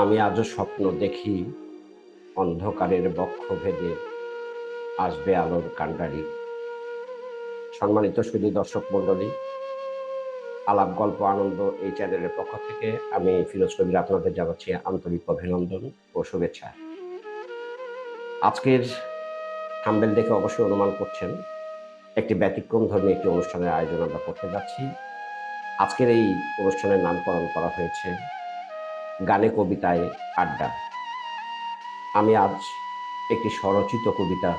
আমি আজও স্বপ্ন দেখি অন্ধকারের বক্ষ ভেদে আসবে আলোর কাণ্ডারি। সম্মানিত শুধু দর্শক মণ্ডলী, আলাপ, গল্প, আনন্দ এই চ্যানেলের পক্ষ থেকে আমি ফিরোজ কবির আপনাদের জানাচ্ছি আন্তরিক অভিনন্দন ও শুভেচ্ছা। আজকের থাম্বেল দেখে অবশ্যই অনুমান করছেন, একটি ব্যতিক্রম ধর্মী একটি অনুষ্ঠানের আয়োজন আমরা করতে যাচ্ছি। আজকের এই অনুষ্ঠানের নামকরণ করা হয়েছে গানে কবিতায় আড্ডা। আমি আজ একটি স্বরচিত কবিতা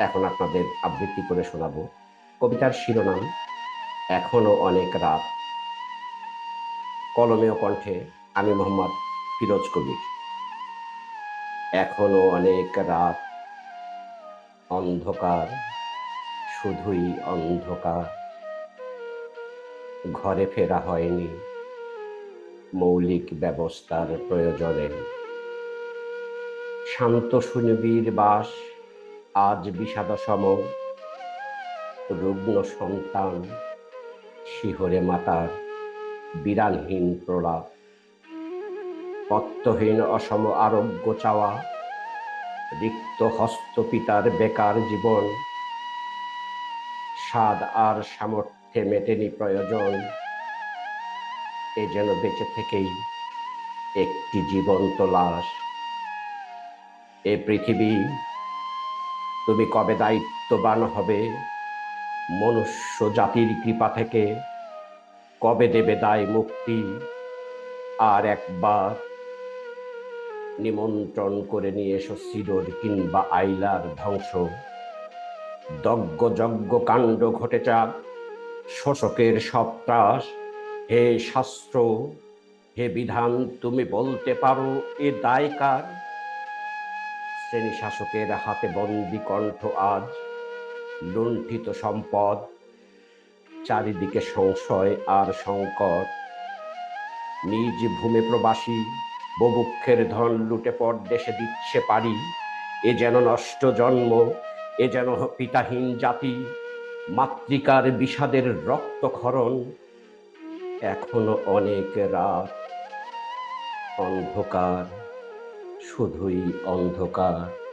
এখন আপনাদের আবৃত্তি করে শোনাব। কবিতার শিরোনাম এখনও অনেক রাত। কলমেও কণ্ঠে আমি মোহাম্মদ ফিরোজ কবির। এখনও অনেক রাত। অন্ধকার, শুধুই অন্ধকার। ঘরে ফেরা হয়নি মৌলিক ব্যবস্থার প্রয়োজনে। শান্ত সুনিবিড় বাস, আজ বিষাদসম রুগ্ন সন্তান, শিহরে মাতার বিরানহীন প্রলাপ। পত্তহীন অসম আরোগ্য চাওয়া, রিক্ত হস্ত পিতার বেকার জীবন। স্বাদ আর সামর্থ্যে মেটেনি প্রয়োজন। এ যেন বেঁচে থেকেই একটি জীবন্ত লাশ। এ পৃথিবী, তুমি কবে দায়িত্ববান হবে? মনুষ্য জাতির কৃপা থেকে কবে দেবে দায় মুক্তি? আর একবার নিমন্ত্রণ করে নিয়ে এসো সিডোর কিংবা আইলার ধ্বংস। দগ্গ যজ্ঞ কাণ্ড ঘটে চাক শোষকের সপ্রাস হে শাস্ত্র, হে বিধান, তুমি বলতে পারো এ দায় কার শ্রেণি শাসকের হাতে বন্দি কণ্ঠ আজ, লুণ্ঠিত সম্পদ, চারিদিকে সংশয় আর সংকট। নিজ ভূমে প্রবাসী ববুক্ষের ধন লুটে পর দেশে দিচ্ছে পারি এ যেন নষ্ট জন্ম, এ যেন পিতাহীন জাতি। মাতৃকার বিষাদের রক্তক্ষরণ এখনও অনেক রাত। অন্ধকার শুধুই অন্ধকার।